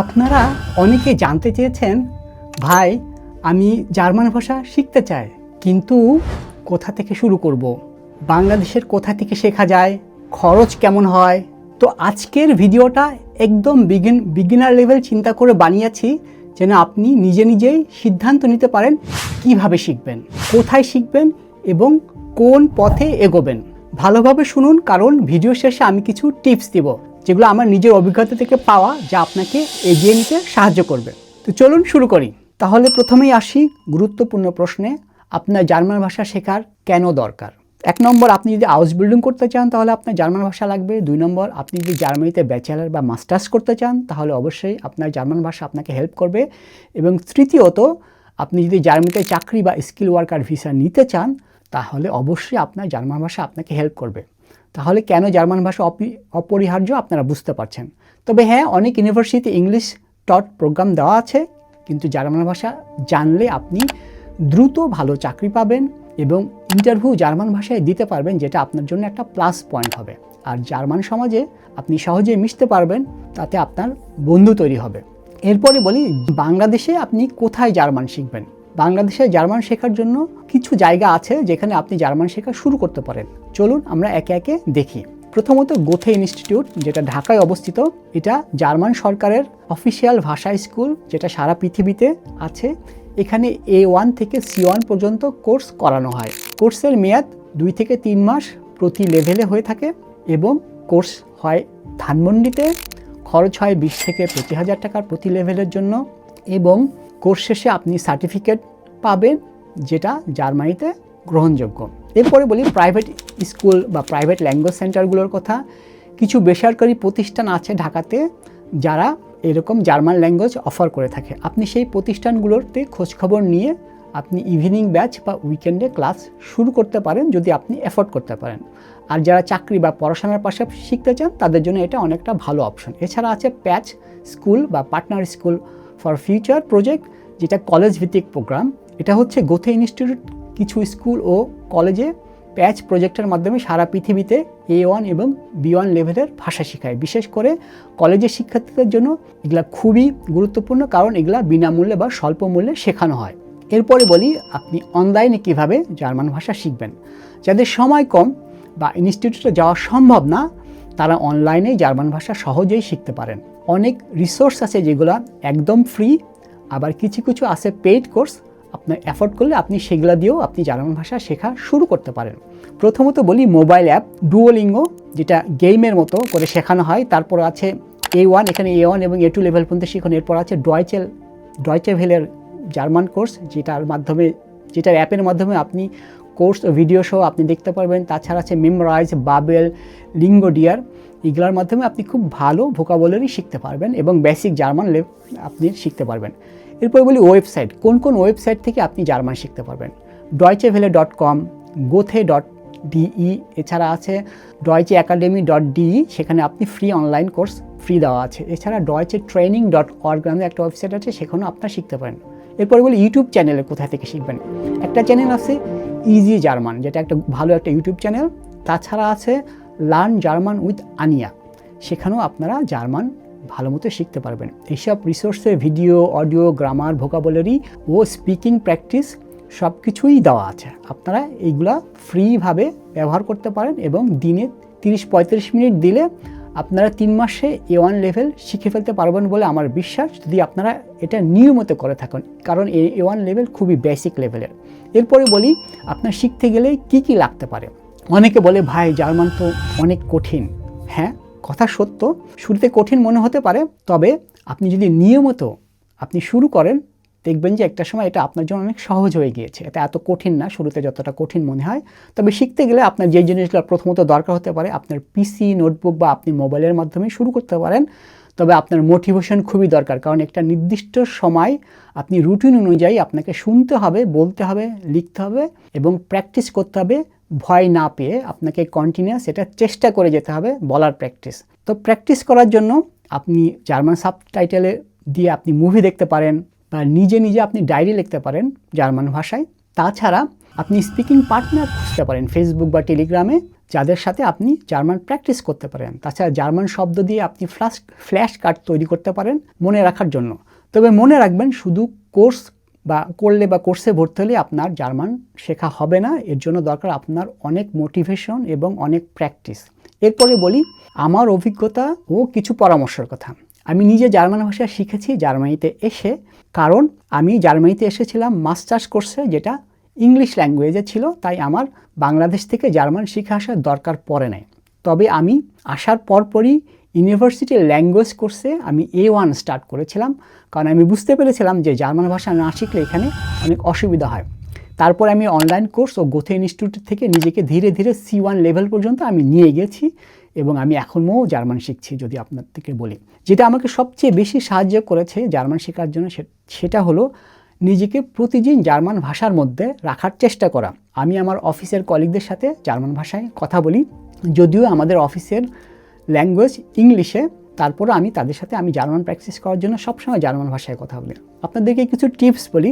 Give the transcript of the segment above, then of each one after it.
আপনারা অনেকে জানতে চেয়েছেন, ভাই, আমি জার্মান ভাষা শিখতে চাই, কিন্তু কোথা থেকে শুরু করব। বাংলাদেশের কোথা থেকে শেখা যায়? খরচ কেমন হয়? তো আজকের ভিডিওটা একদম বিগিন বিগিনার লেভেল চিন্তা করে বানিয়েছি, যেন আপনি নিজে নিজেই সিদ্ধান্ত নিতে পারেন কীভাবে শিখবেন, কোথায় শিখবেন এবং কোন পথে এগোবেন। ভালোভাবে শুনুন, কারণ ভিডিও শেষে আমি কিছু টিপস দিব। যেগুলো আমার নিজের অভিজ্ঞতা থেকে পাওয়া, যা আপনাকে এগিয়ে নিতে সাহায্য করবে। তো চলুন শুরু করি। তাহলে প্রথমেই আসি গুরুত্বপূর্ণ প্রশ্নে, আপনার জার্মান ভাষা শেখার কেন দরকার? এক নম্বর, আপনি যদি হাউস বিল্ডিং করতে চান, তাহলে আপনার জার্মান ভাষা লাগবে। দুই নম্বর, আপনি যদি জার্মানিতে ব্যাচেলার বা মাস্টার্স করতে চান, তাহলে অবশ্যই আপনার জার্মান ভাষা আপনাকে হেল্প করবে। এবং তৃতীয়ত, আপনি যদি জার্মানিতে চাকরি বা স্কিল ওয়ার্কার ভিসা নিতে চান, তাহলে অবশ্যই আপনার জার্মান ভাষা আপনাকে হেল্প করবে। তাহলে কেন জার্মান ভাষা অপি- অপরিহার্য আপনারা বুঝতে পারছেন। তবে হ্যাঁ অনেক ইউনিভার্সিটি ইংলিশ টট প্রোগ্রাম দেওয়া আছে, কিন্তু জার্মান ভাষা জানলে আপনি দ্রুত ভালো চাকরি পাবেন এবং ইন্টারভিউ জার্মান ভাষায় দিতে পারবেন, যেটা আপনার জন্য একটা প্লাস পয়েন্ট হবে। আর জার্মান সমাজে আপনি সহজে মিশতে পারবেন, তাতে আপনার বন্ধু তৈরি হবে। এরপরে বলি, বাংলাদেশে আপনি কোথায় জার্মান শিখবেন? বাংলাদেশে জার্মান শেখার জন্য কিছু জায়গা আছে যেখানে আপনি জার্মান শেখা শুরু করতে পারেন। চলুন আমরা একে একে দেখি। প্রথমত গোথে ইনস্টিটিউট, যেটা ঢাকায় অবস্থিত, এটা জার্মান সরকারের অফিসিয়াল ভাষা স্কুল, যেটা সারা পৃথিবীতে আছে। এখানে এ ওয়ান থেকে সি ওয়ান পর্যন্ত কোর্স করানো হয়। কোর্সের মেয়াদ দুই থেকে তিন মাস প্রতি লেভেলে হয়ে থাকে এবং কোর্স হয় ধানমন্ডিতে। খরচ হয় বিশ থেকে পঁচিশ হাজার টাকার প্রতি লেভেলের জন্য এবং কোর্স শেষে আপনি সার্টিফিকেট পাবেন, যেটা জার্মানিতে গ্রহণযোগ্য। এরপরে বলি প্রাইভেট স্কুল বা প্রাইভেট ল্যাঙ্গুয়েজ সেন্টারগুলোর কথা। কিছু বেসরকারি প্রতিষ্ঠান আছে ঢাকাতে, যারা এরকম জার্মান ল্যাঙ্গুয়েজ অফার করে থাকে। আপনি সেই প্রতিষ্ঠানগুলোতে খোঁজখবর নিয়ে আপনি ইভিনিং ব্যাচ বা উইকেন্ডে ক্লাস শুরু করতে পারেন, যদি আপনি এফোর্ড করতে পারেন। আর যারা চাকরি বা পড়াশোনার পাশাপাশি শিখতে চান, তাদের জন্য এটা অনেকটা ভালো অপশন। এছাড়া আছে প্যাচ স্কুল বা partner school. For future project, যেটা কলেজ ভিত্তিক প্রোগ্রাম। এটা হচ্ছে গোথে ইনস্টিটিউট, কিছু স্কুল ও কলেজে প্যাচ প্রজেক্টের মাধ্যমে সারা পৃথিবীতে এ ওয়ান এবং বি ওয়ান লেভেলের ভাষা শেখায়। বিশেষ করে কলেজের শিক্ষার্থীদের জন্য এগুলা খুবই গুরুত্বপূর্ণ, কারণ এগুলা বিনামূল্যে বা স্বল্প মূল্যে শেখানো হয়। এরপরে বলি আপনি অনলাইনে কীভাবে জার্মান ভাষা শিখবেন। যাদের সময় কম বা ইনস্টিটিউটে যাওয়া সম্ভব না, তারা অনলাইনে জার্মান ভাষা সহজেই শিখতে পারেন। অনেক রিসোর্স আছে যেগুলো একদম ফ্রি আবার কিছু কিছু আছে পেইড কোর্স আপনার অ্যাফোর্ড করলে আপনি সেগুলো দিয়েও আপনি জার্মান ভাষা শেখা শুরু করতে পারেন। প্রথমত বলি মোবাইল অ্যাপ ডুয়োলিঙ্গো যেটা গেমের মতো করে শেখানো হয়। তারপর আছে এ ওয়ান এখানে এ ওয়ান এবং এ টু লেভেল পর্যন্ত শেখানো। এরপর আছে ডয়চেল ডয়চে ভেলের জার্মান কোর্স যেটার মাধ্যমে, যেটার অ্যাপের মাধ্যমে আপনি কোর্স ও ভিডিও শো আপনি দেখতে পারবেন। তাছাড়া আছে মেমোরাইজ বাবেল লিঙ্গো ডিয়ার এগুলোর মাধ্যমে আপনি খুব ভালো ভোকাবুলারি শিখতে পারবেন এবং বেসিক জার্মান লেভ আপনি শিখতে পারবেন। এরপর বলি ওয়েবসাইট কোন কোন ওয়েবসাইট থেকে আপনি জার্মান শিখতে পারবেন? Deutsche Welle dot com Goethe dot DE এছাড়া আছে ডয়চে একাডেমি ডট ডিই সেখানে আপনি ফ্রি অনলাইন কোর্স ফ্রি দেওয়া আছে। এছাড়া ডয়চে ট্রেনিং ডট অর্গ নামে একটা ওয়েবসাইট আছে, সেখানেও আপনার শিখতে পারেন। এরপরে বলি ইউটিউব চ্যানেলে কোথা থেকে শিখবেন? একটা চ্যানেল আছে ইজি জার্মান যেটা একটা ভালো একটা ইউটিউব চ্যানেল তাছাড়া আছে লার্ন জার্মান উইথ আনিয়া। সেখানেও আপনারা জার্মান ভালো মতো শিখতে পারবেন। এইসব রিসোর্সে ভিডিও, অডিও, গ্রামার, ভোকাবুলারি ও স্পিকিং প্র্যাকটিস সব কিছুই দেওয়া আছে। আপনারা এইগুলা ফ্রিভাবে ব্যবহার করতে পারেন এবং দিনে তিরিশ পঁয়ত্রিশ মিনিট দিলে আপনারা তিন মাসে এ ওয়ান লেভেল শিখে ফেলতে পারবেন বলে আমার বিশ্বাস। যদি আপনারা এটা নিয়মিত করে থাকেন, কারণ এ ওয়ান লেভেল খুবই বেসিক লেভেলের এরপরে বলি, আপনার শিখতে গেলে কি কি লাগতে পারে? অনেকে বলে, ভাই, জার্মান তো অনেক কঠিন। হ্যাঁ কথা সত্য। শুরুতে কঠিন মনে হতে পারে, তবে আপনি যদি নিয়মিত আপনি শুরু করেন, দেখবেন যে একটা সময় এটা আপনার জন্য অনেক সহজ হয়ে গিয়েছে। এটা এত কঠিন না, শুরুতে যতটা কঠিন মনে হয়। তবে শিখতে গেলে আপনার যে জিনিসগুলো প্রথমত দরকার হতে পারে, আপনার পিসি, নোটবুক বা আপনি মোবাইলের মাধ্যমে শুরু করতে পারেন। তবে আপনার মোটিভেশন খুবই দরকার। কারণ একটা নির্দিষ্ট সময় আপনি রুটিন অনুযায়ী আপনাকে শুনতে হবে, বলতে হবে, লিখতে হবে এবং প্র্যাকটিস করতে হবে। ভয় না পেয়ে আপনাকে কন্টিনিউয়াস এটা চেষ্টা করে যেতে হবে বলার প্র্যাকটিস তো প্র্যাকটিস করার জন্য আপনি জার্মান সাবটাইটেলে দিয়ে আপনি মুভি দেখতে পারেন বা নিজে নিজে আপনি ডায়েরি লিখতে পারেন জার্মান ভাষায়। তাছাড়া আপনি স্পিকিং পার্টনার খুঁজতে পারেন ফেসবুক বা টেলিগ্রামে যাদের সাথে আপনি জার্মান প্র্যাকটিস করতে পারেন। তাছাড়া জার্মান শব্দ দিয়ে আপনি ফ্লাশ ফ্ল্যাশ কার্ড তৈরি করতে পারেন মনে রাখার জন্য। তবে মনে রাখবেন শুধু কোর্স বা করলে বা কোর্সে ভর্তি হলে আপনার জার্মান শেখা হবে না। এর জন্য দরকার আপনার অনেক মোটিভেশন এবং অনেক প্র্যাকটিস এরপরে বলি, আমার অভিজ্ঞতা ও কিছু পরামর্শের কথা। আমি নিজে জার্মান ভাষা শিখেছি জার্মানিতে এসে, কারণ আমি জার্মানিতে এসেছিলাম মাস্টার্স কোর্সে যেটা ইংলিশ ল্যাঙ্গুয়েজে ছিল, তাই আমার বাংলাদেশ থেকে জার্মান শিখে আসার দরকার পড়ে নাই। তবে আমি আসার পরপরই ইউনিভার্সিটির ল্যাঙ্গুয়েজ কোর্সে আমি এ ওয়ান স্টার্ট করেছিলাম, কারণ আমি বুঝতে পেরেছিলাম যে জার্মান ভাষা না শিখলে এখানে অনেক অসুবিধা হয়। তারপর আমি অনলাইন কোর্স ও গোথে ইনস্টিটিউট থেকে নিজেকে ধীরে ধীরে সি ওয়ান লেভেল পর্যন্ত আমি নিয়ে গেছি এবং আমি এখনও জার্মান শিখছি, যদি আপনার থেকে বলি। যেটা আমাকে সবচেয়ে বেশি সাহায্য করেছে জার্মান শেখার জন্য সেটা হলো নিজেকে প্রতিদিন জার্মান ভাষার মধ্যে রাখার চেষ্টা করা। আমি আমার অফিসের কলিগদের সাথে জার্মান ভাষায় কথা বলি, যদিও আমাদের অফিসের ল্যাঙ্গুয়েজ ইংলিশে তারপরে আমি তাদের সাথে আমি জার্মান প্র্যাকটিস করার জন্য সবসময় জার্মান ভাষায় কথা বলি। আপনাদেরকে কিছু টিপস বলি।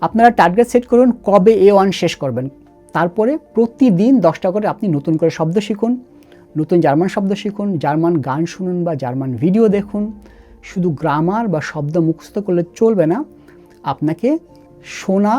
আপনারা টার্গেট সেট করুন কবে এ ওয়ান শেষ করবেন। তারপরে প্রতিদিন দশটা করে আপনি নতুন করে শব্দ শিখুন, নতুন জার্মান শব্দ শিখুন, জার্মান গান শুনুন বা জার্মান ভিডিও দেখুন। শুধু গ্রামার বা শব্দ মুখস্থ করলে চলবে না। আপনাকে শোনা,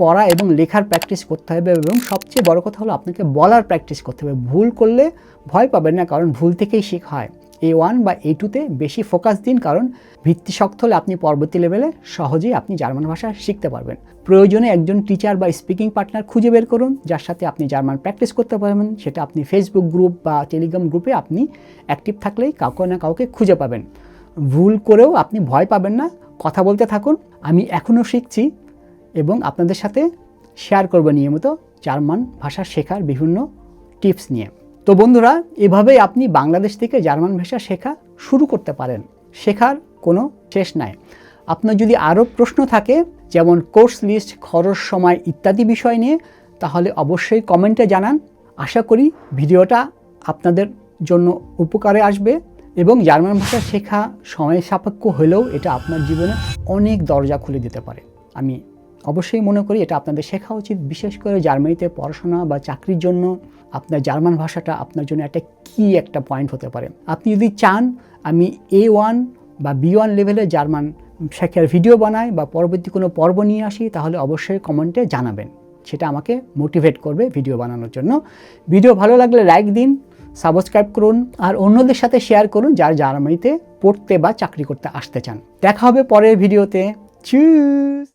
পড়া এবং লেখার প্র্যাকটিস করতে হবে এবং সবচেয়ে বড় কথা হলো আপনাকে বলার প্র্যাকটিস করতে হবে। ভুল করলে ভয় পাবেন না, কারণ ভুল থেকেই শেখা হয় এ ওয়ান বা এ টুতে বেশি ফোকাস দিন, কারণ ভিত্তি শক্ত হলে আপনি পরবর্তী লেভেলে সহজেই আপনি জার্মান ভাষা শিখতে পারবেন। প্রয়োজনে একজন টিচার বা স্পিকিং পার্টনার খুঁজে বের করুন, যার সাথে আপনি জার্মান প্র্যাকটিস করতে পারবেন। সেটা আপনি ফেসবুক গ্রুপ বা টেলিগ্রাম গ্রুপে আপনি অ্যাক্টিভ থাকলেই কাউকে না কাউকে খুঁজে পাবেন। ভুল করেও আপনি ভয় পাবেন না। কথা বলতে থাকুন, আমি এখনও শিখছি এবং আপনাদের সাথে শেয়ার করব নিয়মিত জার্মান ভাষা শেখার বিভিন্ন টিপস নিয়ে। তো বন্ধুরা, এভাবেই আপনি বাংলাদেশ থেকে জার্মান ভাষা শেখা শুরু করতে পারেন। শেখার কোনো শেষ নাই। আপনার যদি আরও প্রশ্ন থাকে, যেমন কোর্স লিস্ট খরচ, সময় ইত্যাদি বিষয় নিয়ে, তাহলে অবশ্যই কমেন্টে জানান। আশা করি ভিডিওটা আপনাদের জন্য উপকারে আসবে। এবং জার্মান ভাষা শেখা সময় সাপেক্ষ হলেও এটা আপনার জীবনে অনেক দরজা খুলে দিতে পারে। আমি অবশ্যই মনে করি এটা আপনাদের শেখা উচিত, বিশেষ করে জার্মানিতে পড়াশোনা বা চাকরির জন্য আপনার জার্মান ভাষাটা আপনার জন্য একটা কি একটা পয়েন্ট হতে পারে। আপনি যদি চান আমি এ ওয়ান বা বি ওয়ান লেভেলে জার্মান শেখার ভিডিও বানাই বা পরবর্তী কোনো পর্ব নিয়ে আসি, তাহলে অবশ্যই কমেন্টে জানাবেন। সেটা আমাকে মোটিভেট করবে ভিডিও বানানোর জন্য। ভিডিও ভালো লাগলে লাইক দিন। সাবস্ক্রাইব করুন আর অন্যদের সাথে শেয়ার করুন যারা জার্মানিতে পড়তে বা চাকরি করতে আসতে চান। দেখা হবে পরের ভিডিওতে। চুজ!